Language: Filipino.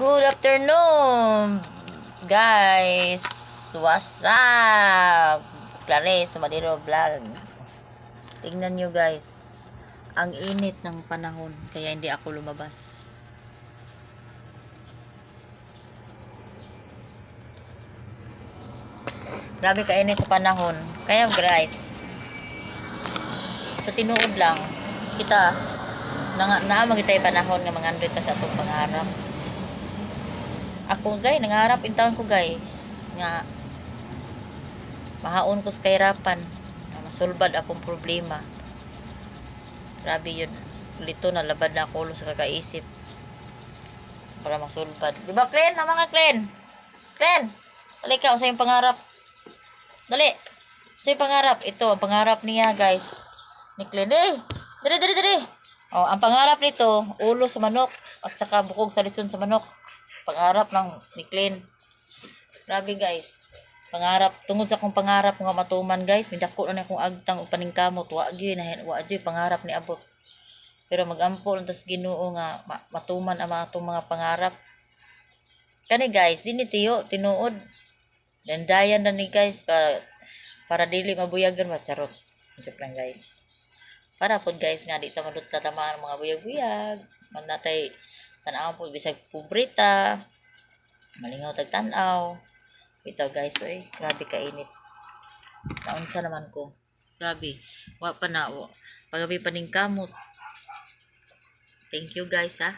Good afternoon, guys. What's up? Clarice Madero Vlog. Tingnan nyo, guys. Ang init ng panahon, kaya hindi ako lumabas. Grabe ka init sa panahon. Kaya, guys, sa tinuod lang, kita, na, naamang kita panahon nga mga android sa atong pangarap. Ako gay, nangarap in taon ko guys nga mahaon ko sa kahirapan masulbad akong problema. Grabe yun. Lito na labad na ako sa kakaisip para masulbad. Di ba, Clen? Na mga Clen? Clen! Dali ka, sa yung pangarap. Dali! Sa yung pangarap. Ito, ang pangarap niya, guys. Ni Clen. Eh! Dali, dali, dali! Oh, ang pangarap nito, ulo sa manok at saka bukog sa litson sa manok. Pangarap ng ni Clen. Grabe guys. Pangarap tungod sa akong pangarap nga matuman guys, nidako na akong agtang o paningkamot, wa gyud na wa gyud pangarap ni abot. Pero magampo lang tas Ginoo nga ma- matuman ang mga atong mga pangarap. Kani guys, dini tiyo tinuod. Dandayan na ni guys pa, para dili mabuyagan ba charot. Joke lang guys para pod guys nga di ta madut tatamaan mga buyag-buyag man natay tan-aw po bisag pubrita. Malingaw tag tan-aw. Ito guys oy grabe ka init naunsa naman ko? Grabe wa pa na pagabi pa ning kamot. Thank you guys ha